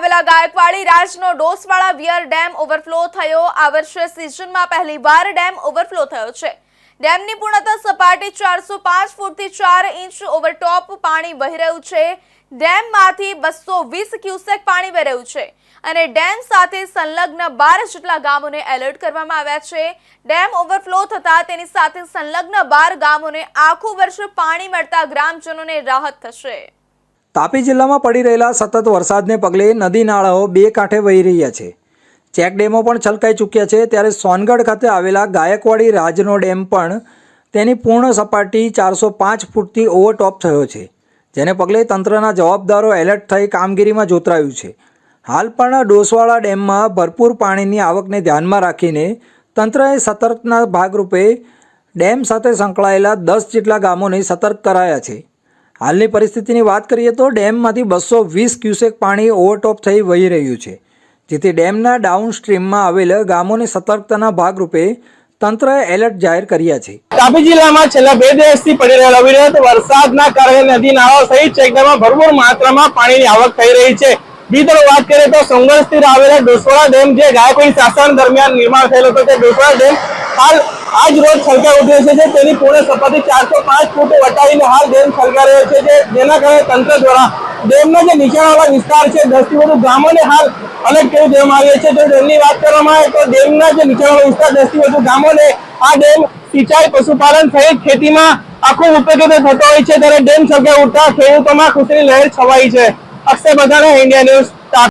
આવેલા ગાયકવાડી રાજનો ડોસવાળા વિયર ડેમ ઓવરફ્લો થયો. આ વર્ષે સિઝનમાં પહેલીવાર ડેમ ઓવરફ્લો થયો છે. ડેમની પૂર્ણતા સપાટી ચારસો પાંચ ફૂટથી ચાર ઇંચ ઓવરટોપ પાણી વહી રહ્યું છે. ડેમમાંથી બસો વીસ ક્યુસેક પાણી વહી રહ્યું છે. અને ડેમ સાથે સંલગ્ન બાર જેટલા ગામોને એલર્ટ કરવામાં આવ્યા છે. ડેમ ઓવરફ્લો થતા તેની સાથે સંલગ્ન બાર ગામોને આખું વર્ષ પાણી મળતા ગ્રામજનોને રાહત થશે. તાપી જિલ્લામાં પડી રહેલા સતત વરસાદને પગલે નદી નાળાઓ બે કાંઠે વહી રહ્યા છે. ચેક ડેમો પણ છલકાઈ ચૂક્યા છે. ત્યારે સોનગઢ ખાતે આવેલા ગાયકવાડી રાજનો ડેમ પણ તેની પૂર્ણ સપાટી ચારસો પાંચ ફૂટથી ઓવરટોપ થયો છે, જેને પગલે તંત્રના જવાબદારો એલર્ટ થઈ કામગીરીમાં જોતરાયું છે. હાલ પણ ડોસવાળા ડેમમાં ભરપૂર પાણીની આવકને ધ્યાનમાં રાખીને તંત્રએ સતર્કના ભાગરૂપે ડેમ સાથે સંકળાયેલા દસ જેટલા ગામોને સતર્ક કરાયા છે. હાલની પરિસ્થિતિની વાત કરીએ તો ડેમમાંથી બસો વીસ ક્યુસેક પાણી ઓવરટોપ થઈ વહી રહ્યું છે. જેથી ડેમના ડાઉન સ્ટ્રીમમાં આવેલ ગામોની સતર્કતાના ભાગરૂપે તંત્રએ એલર્ટ જાહેર કર્યા છે. તાપી જિલ્લામાં છેલ્લા બે દિવસથી પડી રહેલા અવિરત વરસાદના કારણે નદી નાળાઓ સહિત ચેકડેમમાં ભરપૂર માત્રામાં પાણીની આવક થઈ રહી છે. બીજી વાત કરીએ તો સંઘર્ષ સ્થિર આવેલા ડોસવાડા ડેમ જે ગાયકવાડી શાસન દરમિયાન નિર્માણ થયેલો હતો તે ડોસવાડા ડેમ હાલ આજ રોજ છલકાઈ ઉઠ્યો છે તેની પૂર્ણ સપાટી ચારસો પાંચ ફૂટ વટાવીને હાલ ડેમ છલકાઈ રહ્યો છે જે જેના કારણે તંત્ર દ્વારા ડેમના જે નીચાણવાળા વિસ્તાર છે, દસથી વધુ ગામોને હાલ અલગ કરી દેવામાં આવ્યા છે. જો ડેમની વાત કરવામાં આવે તો ડેમના જે નીચાણવાળા વિસ્તાર, દસથી વધુ ગામોને આ ડેમ સિંચાઈ, પશુપાલન સહિત ખેતીમાં આખો ઉપયોગ થતો હોય છે. ત્યારે ડેમ છલકાઈ ઉઠતા ખેડૂતોમાં ખુશીની લહેર છવાઈ છે. અક્ષય બધાને ઇન્ડિયા ન્યૂઝ